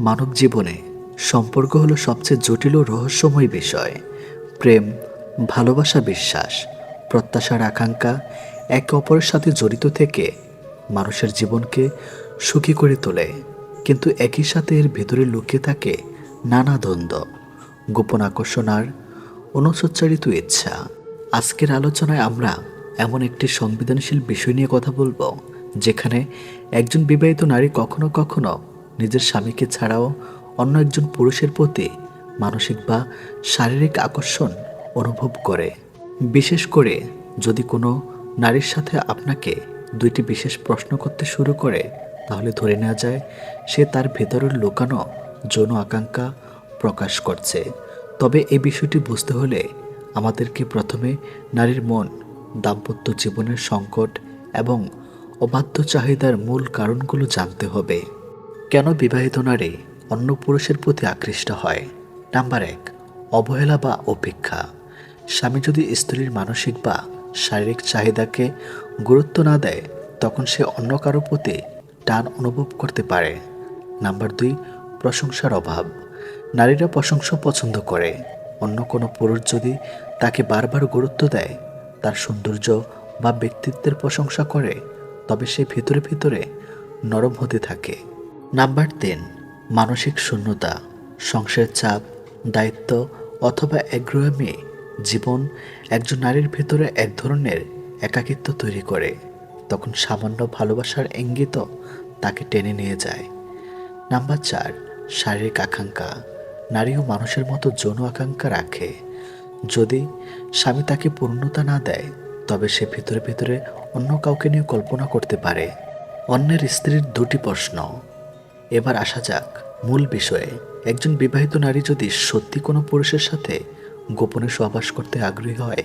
মানব জীবনে সম্পর্ক হলো সবচেয়ে জটিল ও রহস্যময় বিষয়। প্রেম, ভালোবাসা বিশ্বাস, প্রত্যাশার আকাঙ্ক্ষা, একে অপরের সাথে জড়িত থেকে মানুষের জীবনকে সুখী করে তোলে। কিন্তু একই সাথে এর ভেতরে লুকিয়ে থাকে নানা দ্বন্দ্ব, গোপন আকর্ষণ আর অনুসচ্চারিত ইচ্ছা। আজকের আলোচনায় আমরা এমন একটি সংবেদনশীল বিষয় নিয়ে কথা বলব, যেখানে একজন বিবাহিত নারী কখনো কখনো নিজের স্বামীকে ছাড়াও অন্য একজন পুরুষের প্রতি মানসিক বা শারীরিক আকর্ষণ অনুভব করে। বিশেষ করে যদি কোনো নারীর সাথে আপনাকে দুইটি বিশেষ প্রশ্ন করতে শুরু করে, তাহলে ধরে নেওয়া যায় সে তার ভেতরের লুকানো যৌন আকাঙ্ক্ষা প্রকাশ করছে। তবে এই বিষয়টি বুঝতে হলে আমাদেরকে প্রথমে নারীর মন, দাম্পত্য জীবনের সংকট এবং অবাধ্য চাহিদার মূল কারণগুলো জানতে হবে। কেন বিবাহিত নারী অন্য পুরুষের প্রতি আকৃষ্ট হয়? নাম্বার এক, অবহেলা বা অপেক্ষা। স্বামী যদি স্ত্রীর মানসিক বা শারীরিক চাহিদাকে গুরুত্ব না দেয়, তখন সে অন্য কারও প্রতি টান অনুভব করতে পারে। নাম্বার দুই, প্রশংসার অভাব। নারীরা প্রশংসা পছন্দ করে। অন্য কোনো পুরুষ যদি তাকে বারবার গুরুত্ব দেয়, তার সৌন্দর্য বা ব্যক্তিত্বের প্রশংসা করে, তবে সে ভিতরে ভিতরে নরম হতে থাকে। নাম্বার তিন, মানসিক শূন্যতা, সংসারের চাপ, দায়িত্ব অথবা একগ্রহমী জীবন একজন নারীর ভেতরে এক ধরনের একাকিত্ব তৈরি করে। তখন সামান্য ভালোবাসার ইঙ্গিত তাকে টেনে নিয়ে যায়। নাম্বার চার, শারীরিক আকাঙ্ক্ষা নারীও মানুষের মতো যৌন আকাঙ্ক্ষা রাখে। যদি স্বামী তাকে পূর্ণতা না দেয়, তবে সে ভিতরে ভিতরে অন্য কাউকে নিয়ে কল্পনা করতে পারে। অন্যের স্ত্রীর দুটি প্রশ্ন এবার আসা যাক মূল বিষয়ে। একজন বিবাহিত নারী যদি সত্যি কোনো পুরুষের সাথে গোপনে সহবাস করতে আগ্রহী হয়,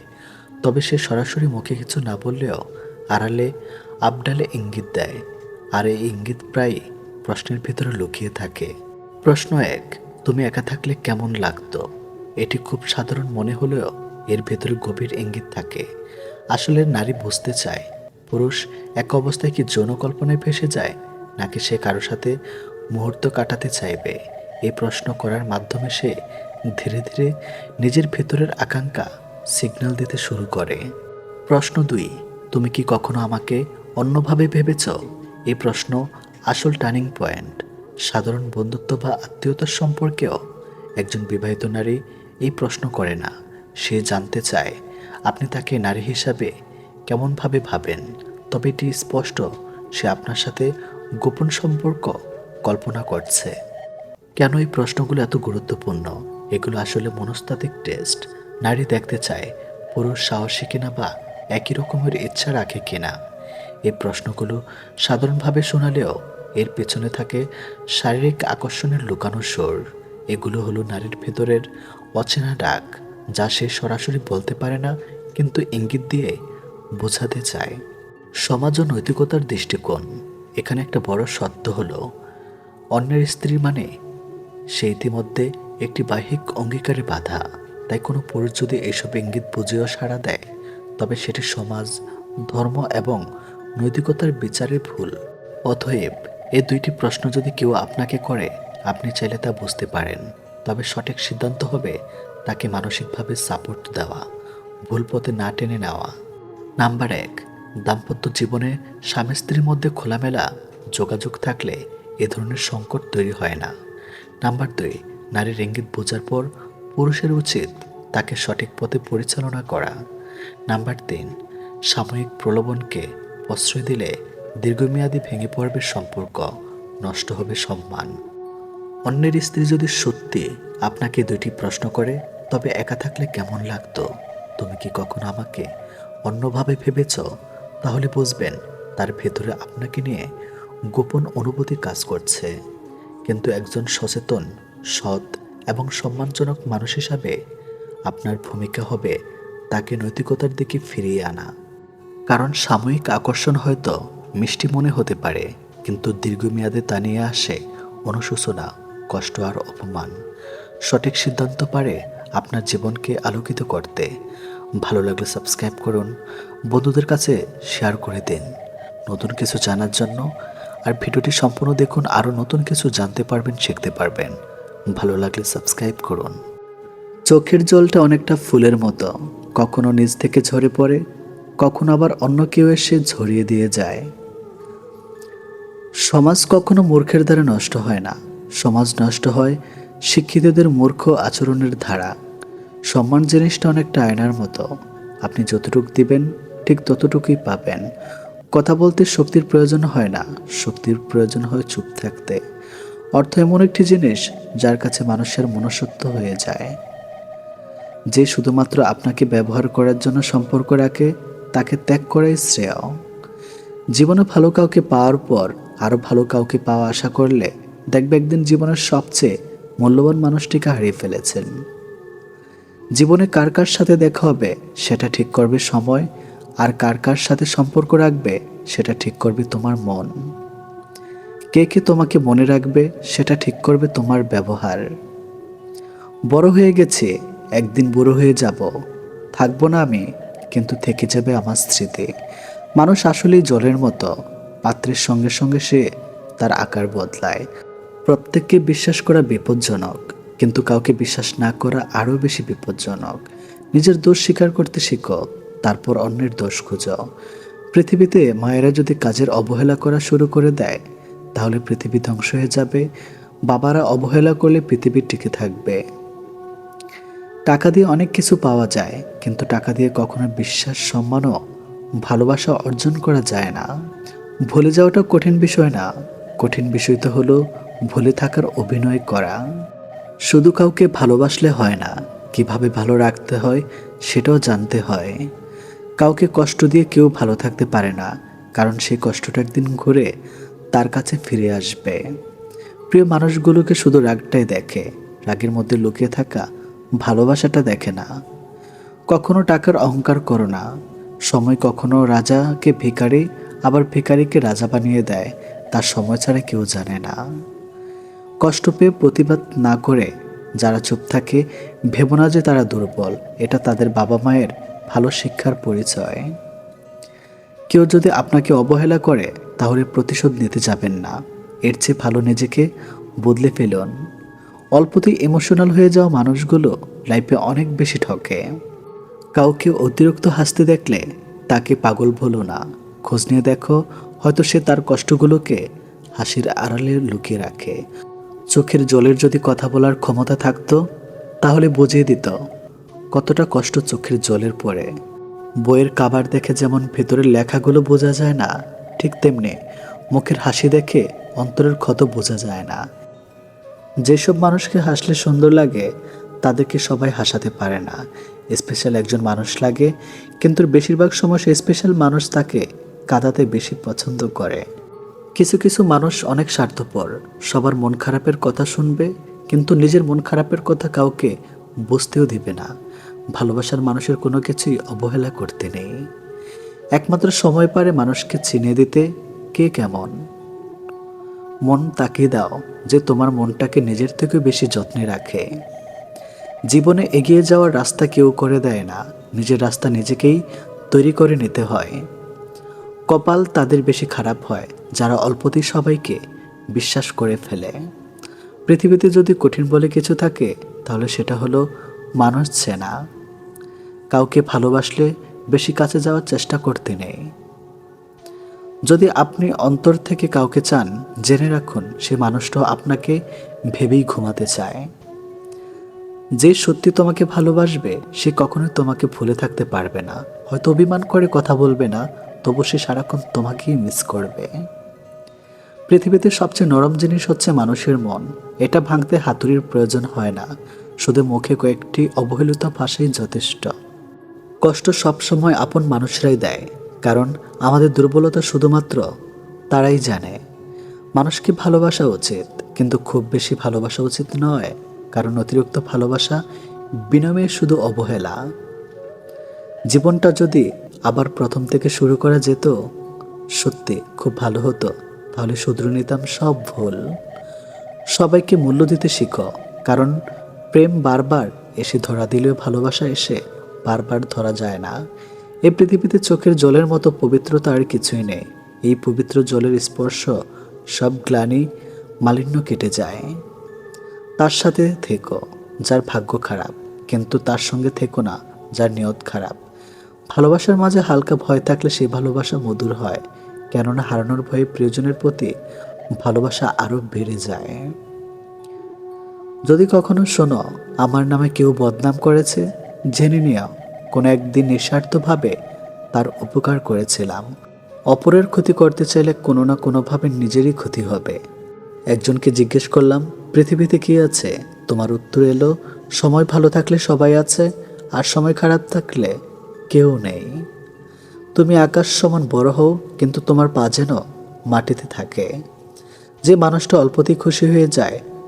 তবে সে সরাসরি মুখে কিছু না বললেও আড়ালে, আবডালে ইঙ্গিত দেয়। আর এই ইঙ্গিত প্রায় প্রশ্নের ভিতরে লুকিয়ে থাকে। প্রশ্ন এক, তুমি একা থাকলে কেমন লাগতো? এটি খুব সাধারণ মনে হলেও এর ভেতরে গভীর ইঙ্গিত থাকে। আসলে নারী বুঝতে চায়, পুরুষ এক অবস্থায় কি যৌন কল্পনায় ভেসে যায়, নাকি সে কারও সাথে মুহূর্ত কাটাতে চাইবে। এই প্রশ্ন করার মাধ্যমে সে ধীরে ধীরে নিজের ভেতরের আকাঙ্ক্ষা সিগন্যাল দিতে শুরু করে। প্রশ্ন দুই, তুমি কি কখনো আমাকে অন্যভাবে ভেবেছ? এই প্রশ্ন আসল টার্নিং পয়েন্ট। সাধারণ বন্ধুত্ব বা আত্মীয়তার সম্পর্কেও একজন বিবাহিত নারী এই প্রশ্ন করে না। সে জানতে চায়, আপনি তাকে নারী হিসাবে কেমনভাবে ভাবেন? তবে এটি স্পষ্ট, সে আপনার সাথে গোপন সম্পর্ক কল্পনা করছে। কেন এই প্রশ্নগুলো এত গুরুত্বপূর্ণ? এগুলো আসলে মনস্তাত্ত্বিক টেস্ট। নারী দেখতে চায়, পুরুষ সাহসী কিনা বা একই রকমের ইচ্ছা রাখে কিনা। এই প্রশ্নগুলো সাধারণভাবে শোনালেও এর পেছনে থাকে শারীরিক আকর্ষণের লুকানো সুর। এগুলো হলো নারীর ভেতরের অচেনা ডাক, যা সে সরাসরি বলতে পারে না, কিন্তু ইঙ্গিত দিয়ে বোঝাতে চায়। সমাজ ও নৈতিকতার দৃষ্টিকোণ। এখানে একটা বড় সত্য হলো অন্যের স্ত্রী মানে? সে ইতিমধ্যে একটি বাহিক অঙ্গীকারে বাধা। তাই কোনো পুরুষ যদি এইসব ইঙ্গিত বুঝেও সাড়া দেয়, তবে সেটি সমাজ, ধর্ম এবং নৈতিকতার বিচারে ভুল। অতএব এই দুইটি প্রশ্ন যদি কেউ আপনাকে করে, আপনি চাইলে তা বুঝতে পারেন। তবে সঠিক সিদ্ধান্ত হবে তাকে মানসিকভাবে সাপোর্ট দেওয়া, ভুল পথে না টেনে নেওয়া। নাম্বার এক, দাম্পত্য জীবনে স্বামী স্ত্রীর মধ্যে খোলামেলা যোগাযোগ থাকলে এ ধরনের সংকট তৈরি হয় না। নাম্বার দুই নারীর ইঙ্গিত বোঝার পর পুরুষের উচিত তাকে সঠিক পথে পরিচালনা করা। নাম্বার তিন, সাময়িক প্রলোভনকে প্রশ্রয় দিলে দীর্ঘমেয়াদী ভেঙে পড়বে সম্পর্ক, নষ্ট হবে সম্মান। অন্যের স্ত্রী যদি সত্যি আপনাকে দুটি প্রশ্ন করে, তবে একা থাকলে কেমন লাগতো? তুমি কি কখনো আমাকে অন্যভাবে ভেবেছ? তাহলে বুঝবেন, তার ভেতরে আপনাকে নিয়ে গোপন অনুভূতি কাজ করছে। কিন্তু একজন সচেতন, সৎ এবং সম্মানজনক মানুষ হিসাবে আপনার ভূমিকা হবে তাকে নৈতিকতার দিকে ফিরিয়ে আনা। কারণ সাময়িক আকর্ষণ হয়তো মিষ্টি মনে হতে পারে, কিন্তু দীর্ঘমেয়াদে তা নিয়ে আসে অনুশোচনা, কষ্ট আর অপমান। সঠিক সিদ্ধান্ত পারে আপনার জীবনকে আলোকিত করতে। ভালো লাগলে সাবস্ক্রাইব করুন, বন্ধুদের কাছে শেয়ার করে দিন। নতুন কিছু জানার জন্য আর ভিডিওটি সম্পূর্ণ দেখুন, আরও নতুন কিছু জানতে পারবেন, শিখতে পারবেন। ভালো লাগলে সাবস্ক্রাইব করুন। চোখের জলটা অনেকটা ফুলের মতো। কখনো নিজ থেকে ঝরে পড়ে, কখনো আবার অন্য কেউ এসে ঝরিয়ে দিয়ে যায়। সমাজ কখনো মূর্খের দ্বারা নষ্ট হয় না। সমাজ নষ্ট হয় শিক্ষিতদের মূর্খ আচরণের ধারা। সম্মান জিনিসটা অনেকটা আয়নার মতো। আপনি যতটুকু দিবেন, ঠিক ততটুকুই পাবেন। কথা বলতে শক্তির প্রয়োজন হয় না। শক্তির প্রয়োজন হয় চুপ থাকতে। অর্থ এমন একটি জিনিস যার কাছে মানুষের মনসত্ব হয়ে যায়। যে শুধুমাত্র আপনাকে ব্যবহার করার জন্য সম্পর্ক রাখে, তাকে ত্যাগ করাই শ্রেয়। জীবনে ভালো কাউকে পাওয়ার পর আরও ভালো কাউকে পাওয়া আশা করলে দেখবে একদিন জীবনের সবচেয়ে মূল্যবান মানুষটিকে হারিয়ে ফেলেছেন। জীবনে কার কার সাথে দেখা হবে, সেটা ঠিক করবে সময় আর কার কার সাথে সম্পর্ক রাখবে, সেটা ঠিক করবে তোমার মন। কে কে তোমাকে মনে রাখবে, সেটা ঠিক করবে তোমার ব্যবহার। বড় হয়ে গেছে, একদিন বুড়ো হয়ে যাব। থাকব না আমি, কিন্তু থেকে যাবে আমার স্মৃতি। মানুষ আসলেই জলের মতো, পাত্রের সঙ্গে সঙ্গে সে তার আকার বদলায়। প্রত্যেককে বিশ্বাস করা বিপজ্জনক, কিন্তু কাউকে বিশ্বাস না করা আরও বেশি বিপজ্জনক। নিজের দোষ স্বীকার করতে শিখো তারপর অন্যের দোষ খুঁজো। পৃথিবীতে মায়েরা যদি কাজের অবহেলা করা শুরু করে দেয়, তাহলে পৃথিবী ধ্বংস হয়ে যাবে। বাবারা অবহেলা করলে পৃথিবী টিকে থাকবে। টাকা দিয়ে অনেক কিছু পাওয়া যায়, কিন্তু টাকা দিয়ে কখনো বিশ্বাস, সম্মান ও ভালোবাসা অর্জন করা যায় না। ভুলে যাওয়াটা কঠিন বিষয় না। কঠিন বিষয় তো হলো ভুলে থাকার অভিনয় করা। শুধু কাউকে ভালোবাসলে হয় না, কীভাবে ভালো রাখতে হয় সেটাও জানতে হয়। কাউকে কষ্ট দিয়ে কেউ ভালো থাকতে পারে না, কারণ সেই কষ্টটা একদিন ঘুরে তার কাছে ফিরে আসবে। প্রিয় মানুষগুলোকে শুধু রাগটাই দেখে, রাগের মধ্যে লুকিয়ে থাকা ভালোবাসাটা দেখে না। কখনো টাকার অহংকার করো না। সময় কখনো রাজাকে ভিখারি, আবার ভিখারিকে রাজা বানিয়ে দেয় তার সময় ছাড়া কেউ জানে না। কষ্ট পেয়ে প্রতিবাদ না করে যারা চুপ থাকে, ভেবো না যে তারা দুর্বল, এটা তাদের বাবা মায়ের ভালো শিক্ষার পরিচয়। কেউ যদি আপনাকে অবহেলা করে, তাহলে প্রতিশোধ নিতে যাবেন না। এর চেয়ে ভালো নিজেকে বদলে ফেলুন। অল্পতেই ইমোশনাল হয়ে যাওয়া মানুষগুলো লাইফে অনেক বেশি ঠকে। কাউকে অতিরিক্ত হাসতে দেখলে তাকে পাগল বলো না। খোঁজ নিয়ে দেখো, হয়তো সে তার কষ্টগুলোকে হাসির আড়ালে লুকিয়ে রাখে। চোখের জলের যদি কথা বলার ক্ষমতা থাকতো, তাহলে বুঝিয়ে দিত। কতটা কষ্ট চোখের জলের পরে। বইয়ের কাবার দেখে যেমন ভেতরের লেখাগুলো বোঝা যায় না, ঠিক তেমনি মুখের হাসি দেখে অন্তরের ক্ষত বোঝা যায় না। যেসব মানুষকে হাসলে সুন্দর লাগে, তাদেরকে সবাই হাসাতে পারে না। স্পেশাল একজন মানুষ লাগে, কিন্তু বেশিরভাগ সময় সে স্পেশাল মানুষ তাকে কাঁদাতে বেশি পছন্দ করে। কিছু কিছু মানুষ অনেক স্বার্থপর, সবার মন খারাপের কথা শুনবে, কিন্তু নিজের মন খারাপের কথা কাউকে বুঝতেও দিবে না। ভালোবাসার মানুষের কোনো কিছুই অবহেলা করতে নেই। একমাত্র সময় পারে মানুষকে চিনে দিতে কে কেমন। মন তাকিয়ে দাও যে তোমার মনটাকে নিজের থেকে বেশি যত্নে রাখে। জীবনে এগিয়ে যাওয়ার রাস্তা কেউ করে দেয় না, নিজের রাস্তা নিজেকেই তৈরি করে নিতে হয়। কপাল তাদের বেশি খারাপ হয়, যারা অল্পতেই সবাইকে বিশ্বাস করে ফেলে। পৃথিবীতে যদি কঠিন বলে কিছু থাকে, তাহলে সেটা হলো মানুষ চেনা কাউকে ভালোবাসলে বেশি কাছে যাওয়ার চেষ্টা করতে নেই। যদি আপনি অন্তর থেকে কাউকে চান, জেনে রাখুন সে মানুষটাও আপনাকে ভেবেই ঘুমাতে চায়। যে সত্যি তোমাকে ভালোবাসবে, সে কখনোই তোমাকে ভুলে থাকতে পারবে না। হয়তো অভিমান করে কথা বলবে না, তবু সে সারাক্ষণ তোমাকেই মিস করবে। পৃথিবীতে সবচেয়ে নরম জিনিস হচ্ছে মানুষের মন। এটা ভাঙতে হাতুড়ির প্রয়োজন হয় না। শুধু মুখে কয়েকটি অবহেলিত ভাষাই যথেষ্ট। কষ্ট সবসময় আপন মানুষরাই দেয়, কারণ আমাদের দুর্বলতা শুধুমাত্র তারাই জানে। মানুষকে ভালোবাসা উচিত, কিন্তু খুব বেশি ভালোবাসা উচিত নয়, কারণ অতিরিক্ত ভালোবাসা বিনমে শুধু অবহেলা। জীবনটা যদি আবার প্রথম থেকে শুরু করা যেত, সত্যি খুব ভালো হতো, তাহলে শুধরে নিতাম সব ভুল। সবাইকে মূল্য দিতে শিখো, কারণ প্রেম বারবার এসে ধরা দিলেও ভালোবাসা এসে বারবার ধরা যায় না। এই পৃথিবীতে চোখের জলের মতো পবিত্রতা আর কিছুই নেই। এই পবিত্র জলের স্পর্শ সব গ্লানি মালিন্য কেটে যায়। তার সাথে থেকো, যার ভাগ্য খারাপ, কিন্তু তার সঙ্গে থেকো না, যার নিয়ত খারাপ। ভালোবাসার মাঝে হালকা ভয় থাকলে সেই ভালোবাসা মধুর হয়, কেননা হারানোর ভয়ে প্রিয়জনের প্রতি ভালোবাসা আরও বেড়ে যায়। যদি কখনো শোনো, আমার নামে কেউ বদনাম করেছে, জেনে নিও, কোনো একদিন নিঃস্বার্থভাবে তার উপকার করেছিলাম। অপরের ক্ষতি করতে চাইলে কোনো না কোনোভাবে নিজেরই ক্ষতি হবে। একজনকে জিজ্ঞেস করলাম, পৃথিবীতে কি আছে? তোমার উত্তর এলো, সময় ভালো থাকলে সবাই আছে, আর সময় খারাপ থাকলে কেউ নেই। তুমি আকাশ সমান বড় হও, কিন্তু তোমার পা যেন মাটিতে থাকে। যে মানুষটা অল্পতেই খুশি হয়ে যায়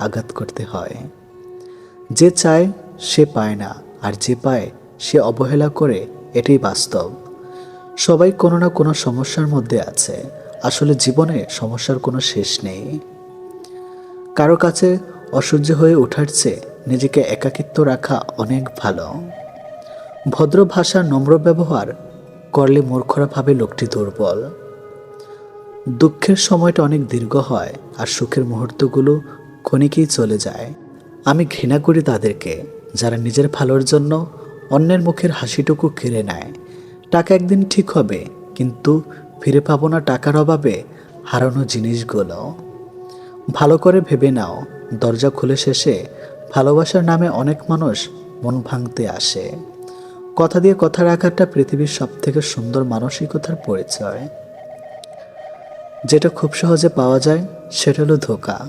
আঘাত করতে হয়। যে চায়, সে পায় না, আর যে পায়, সে অবহেলা করে, এটাই বাস্তব। সবাই কোনো না কোনো সমস্যার মধ্যে আছে। আসলে জীবনে সমস্যার কোনো শেষ নেই। কারও কাছে অসহ্য হয়ে ওঠার চেয়ে নিজেকে একাকিত্ব রাখা অনেক ভালো। ভদ্র ভাষার নম্র ব্যবহার করলে মূর্খরা ভাবে লোকটি দুর্বল। দুঃখের সময়টা অনেক দীর্ঘ হয়, আর সুখের মুহূর্তগুলো ক্ষণিকেই চলে যায়। আমি ঘৃণা করি তাদেরকে, যারা নিজের ভালোর জন্য অন্যের মুখের হাসিটুকু কেড়ে নেয়। টাকা একদিন ঠিক হবে, কিন্তু ফিরে পাবো না টাকার অভাবে হারানো জিনিসগুলো। ভালো করে ভেবে নাও, দরজা খুলে শেষে ভালোবাসার নামে অনেক মানুষ মন ভাঙতে আসে। কথা দিয়ে কথা রাখাটা পৃথিবীর সব থেকে সুন্দর মানসিকতার পরিচয়। যেটা খুব সহজে পাওয়া যায়, সেটা হলো ধোকা।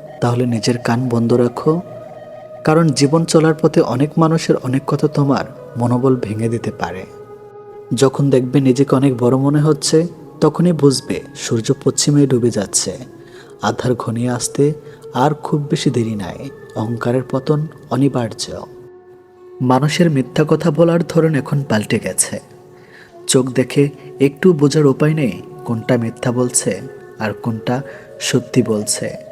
তাহলে নিজের কান বন্ধ রাখো। কারণ জীবন চলার পথে অনেক মানুষের অনেক কথা তোমার মনোবল ভেঙে দিতে পারে। যখন দেখবে নিজেকে অনেক বড় মনে হচ্ছে, তখনই বুঝবে সূর্য পশ্চিমে ডুবে যাচ্ছে। আধার ঘনিয়ে আসতে আর খুব বেশি দেরি নাই। অহংকারের পতন অনিবার্য। মানুষের মিথ্যা কথা বলার ধরন এখন পাল্টে গেছে। চোখ দেখে একটু বোঝার উপায় নেই কোনটা মিথ্যা বলছে আর কোনটা সত্যি বলছে।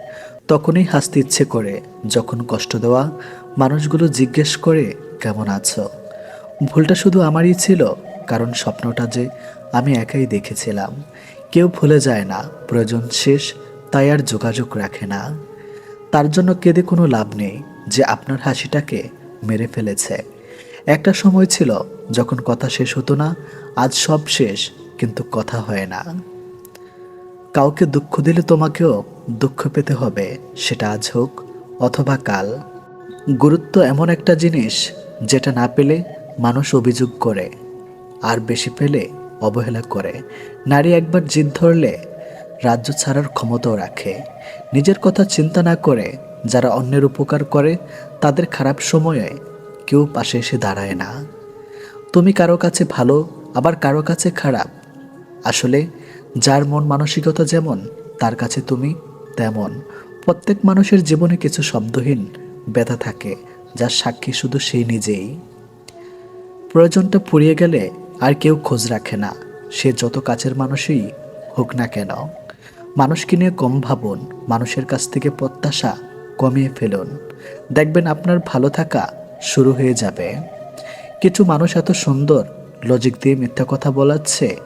তখনই হাসতে ইচ্ছে করে, যখন কষ্ট দেওয়া মানুষগুলো জিজ্ঞেস করে, কেমন আছো? ভুলটা শুধু আমারই ছিল, কারণ স্বপ্নটা যে আমি একাই দেখেছিলাম। কেউ ভুলে যায় না, প্রয়োজন শেষ, তাই আর যোগাযোগ রাখে না। তার জন্য কেঁদে কোনো লাভ নেই যে আপনার হাসিটাকে মেরে ফেলেছে। একটা সময় ছিল, যখন কথা শেষ হতো না, আজ সব শেষ, কিন্তু কথা হয় না। কাউকে দুঃখ দিলে তোমাকেও দুঃখ পেতে হবে, সেটা আজ হোক অথবা কাল। গুরুত্ব এমন একটা জিনিস যেটা না পেলে মানুষ অভিযোগ করে, আর বেশি পেলে অবহেলা করে। নারী একবার জিদ ধরলে রাজ্য ছাড়ার ক্ষমতাও রাখে। নিজের কথা চিন্তা না করে যারা অন্যের উপকার করে, তাদের খারাপ সময়ে কেউ পাশে এসে দাঁড়ায় না। তুমি কারও কাছে ভালো, আবার কারও কাছে খারাপ। আসলে যার মন মানসিকতা যেমন, তার কাছে তুমি তেমন। প্রত্যেক মানুষের জীবনে কিছু শব্দহীন ব্যথা থাকে, যার সাক্ষী শুধু সেই নিজেই। প্রয়োজনটা ফুরিয়ে গেলে আর কেউ খোঁজ রাখে না। সে যত কাছের মানুষই হোক না কেন। মানুষকে নিয়ে কম ভাবুন, মানুষের কাছ থেকে প্রত্যাশা কমিয়ে ফেলুন। দেখবেন আপনার ভালো থাকা শুরু হয়ে যাবে। কিছু মানুষ এত সুন্দর লজিক দিয়ে মিথ্যা কথা বলাচ্ছে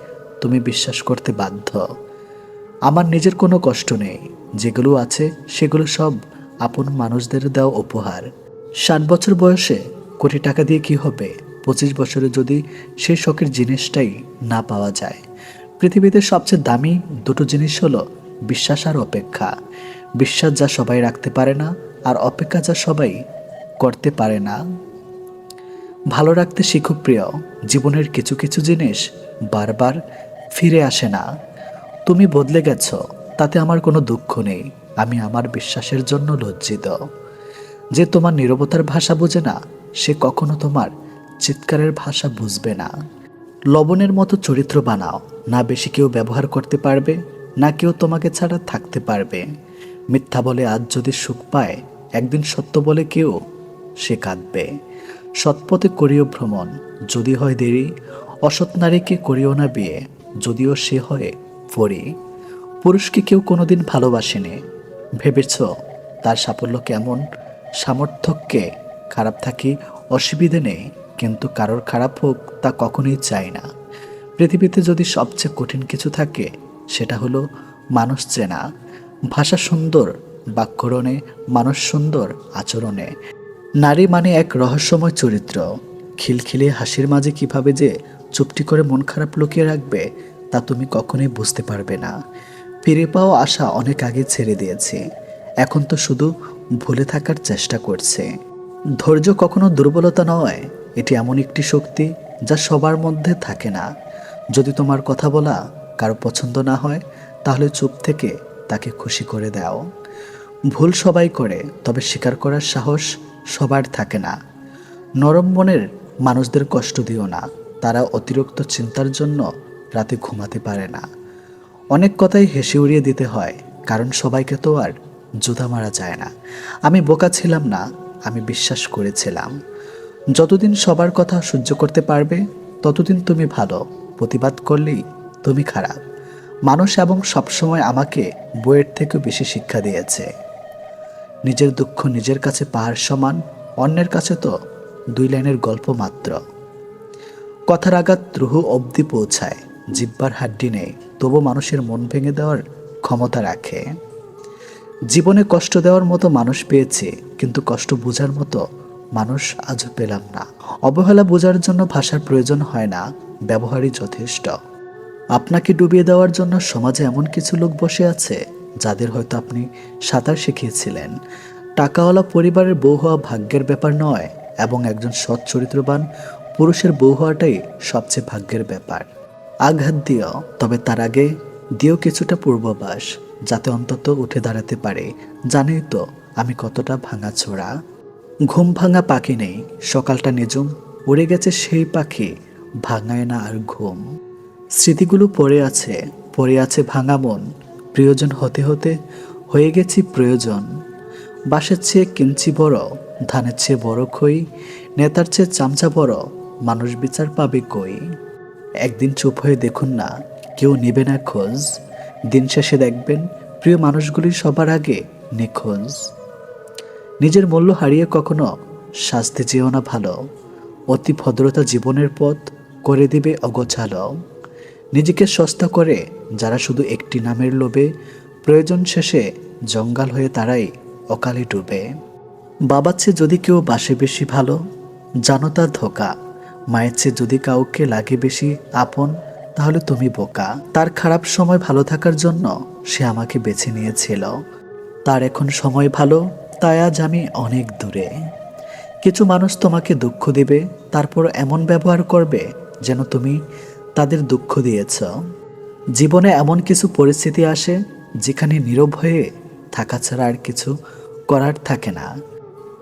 তুমি বিশ্বাস করতে বাধ্য। আমার নিজের কোনো কষ্ট নেই। যেগুলো আছে, সেগুলো সব আপন মানুষদের দেওয়া উপহার। ষাট বছর বয়সে কোটি টাকা দিয়ে কি হবে? পঁচিশ বছরে যদি সেই শখের জিনিসটাই না পাওয়া যায়। পৃথিবীতে সবচেয়ে দামি দুটো জিনিস হলো বিশ্বাস আর অপেক্ষা। বিশ্বাস যা সবাই রাখতে পারে না আর অপেক্ষা যা সবাই করতে পারে না। ভালো রাখতে শিখো প্রিয়। জীবনের কিছু কিছু জিনিস বারবার ফিরে আসে না। তুমি বদলে গেছো, তাতে আমার কোনো দুঃখ নেই। আমি আমার বিশ্বাসের জন্য লজ্জিত। যে তোমার নীরবতার ভাষা বোঝে না, সে কখনো তোমার চিৎকারের ভাষা বুঝবে না। লবণের মতো চরিত্র বানাও, না বেশি কেউ ব্যবহার করতে পারবে, না কেউ তোমাকে ছাড়া থাকতে পারবে। মিথ্যা বলে আজ যদি সুখ পায়, একদিন সত্য বলে কেউ সে কাঁদবে। সৎপথে করিও ভ্রমণ, যদি হয় দেরি, অসৎ নারীকে করিও না বিয়ে। যদিও সে হয় পরি পুরুষকে কেউ কোনোদিন ভালোবাসেনি। ভেবেছ তার সাফল্য কেমন? সামর্থ্যকে খারাপ থাকি অসুবিধে নেই, কিন্তু কারোর খারাপ হোক তা কখনোই চাই না। পৃথিবীতে যদি সবচেয়ে কঠিন কিছু থাকে, সেটা হলো মানুষ চেনা। ভাষা সুন্দর, বাক্যরণে মানুষ সুন্দর, আচরণে। নারী মানে এক রহস্যময় চরিত্র। খিলখিলে হাসির মাঝে কীভাবে যে চুপটি করে মন খারাপ লুকিয়ে রাখবে, তা তুমি কখনোই বুঝতে পারবে না। ফিরে পাওয়া আশা অনেক আগে ছেড়ে দিয়েছে। এখন তো শুধু ভুলে থাকার চেষ্টা করছে। ধৈর্য কখনো দুর্বলতা নয়, এটি এমন একটি শক্তি যা সবার মধ্যে থাকে না। যদি তোমার কথা বলা কারও পছন্দ না হয়, তাহলে চুপ থেকে তাকে খুশি করে দাও। ভুল সবাই করে, তবে স্বীকার করার সাহস সবার থাকে না। নরম মনের মানুষদের কষ্ট দিও না। তারা অতিরিক্ত চিন্তার জন্য রাতে ঘুমাতে পারে না। অনেক কথাই হেসে উড়িয়ে দিতে হয়, কারণ সবাইকে তো আর জুতা মারা যায় না। আমি বোকা ছিলাম না, আমি বিশ্বাস করেছিলাম। যতদিন সবার কথা সহ্য করতে পারবে, ততদিন তুমি ভালো, প্রতিবাদ করলেই তুমি খারাপ। মানুষ এবং সবসময় আমাকে বইয়ের থেকেও বেশি শিক্ষা দিয়েছে। নিজের দুঃখ নিজের কাছে পাহাড় সমান, অন্যের কাছে তো দুই লাইনের গল্প মাত্র। কথার আঘাত রুহু অবধি পৌঁছায়, জিব্বার হাড্ডি নেই, তবু মানুষের মন ভেঙে দেওয়ার ক্ষমতা রাখে। জীবনে কষ্ট দেওয়ার মতো মানুষ পেয়েছে, কিন্তু কষ্ট বোঝার মতো মানুষ আজও পেলাম না। অবহেলা বোঝার জন্য ভাষার প্রয়োজন হয় না, ব্যবহারই যথেষ্ট। আপনাকে ডুবিয়ে দেওয়ার জন্য সমাজে এমন কিছু লোক বসে আছে, যাদের হয়তো আপনি সাঁতার শিখিয়েছিলেন। টাকাওয়ালা পরিবারের বউ হওয়া ভাগ্যের ব্যাপার নয়, এবং একজন সৎ চরিত্রবান পুরুষের বউ হওয়াটাই সবচেয়ে ভাগ্যের ব্যাপার। আঘাত দিও, তবে তার আগে দিও কিছুটা পূর্ববাস যাতে অন্তত উঠে দাঁড়াতে পারে। জানেই তো, আমি কতটা ভাঙাছোড়া ঘুম ভাঙা পাখি নেই, সকালটা নিজুম উড়ে গেছে সেই পাখি, ভাঙায় না আর ঘুম। স্মৃতিগুলো পড়ে আছে পড়ে আছে ভাঙা মন, প্রিয়জন হতে হতে হয়ে গেছি প্রয়োজন। বাসের চেয়ে কিঞ্চি বড়, ধানের চেয়ে বড় খই, নেতার চেয়ে চামচা বড় মানুষ বিচার পাবে কই? একদিন চুপ হয়ে দেখুন না, কেউ নেবে না খোঁজ। দিন শেষে দেখবেন প্রিয় মানুষগুলি সবার আগে নিখোঁজ। নিজের মূল্য হারিয়ে কখনো শাস্তি চেয়েও না ভালো। অতি ভদ্রতা জীবনের পথ করে দেবে অগোছালো। নিজেকে সস্তা করে যারা শুধু একটি নামের লোভে, প্রয়োজন শেষে জঙ্গাল হয়ে তারাই অকালে ডুবে। বাবাচ্ছে যদি কেউ বাসে বেশি ভালো, জানো তার ধোকা। মায়ের চেয়ে যদি কাউকে লাগে বেশি আপন, তাহলে তুমি বোকা। তার খারাপ সময় ভালো থাকার জন্য সে আমাকে বেছে নিয়েছিল। তার এখন সময় ভালো, তাই আজ আমি অনেক দূরে। কিছু মানুষ তোমাকে দুঃখ দিবে, তারপর এমন ব্যবহার করবে যেন তুমি তাদের দুঃখ দিয়েছ। জীবনে এমন কিছু পরিস্থিতি আসে যেখানে নীরব হয়ে থাকা ছাড়া আর কিছু করার থাকে না।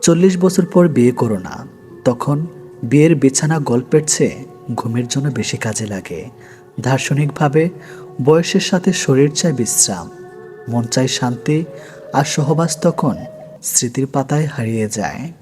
চল্লিশ বছর পর বিয়ে করো না, তখন বিয়ের বিছানা গল্পের চেয়ে ঘুমের জন্য বেশি কাজে লাগে। দার্শনিকভাবে বয়সের সাথে শরীর চায় বিশ্রাম, মন চায় শান্তি আর সহবাস তখন স্মৃতির পাতায় হারিয়ে যায়।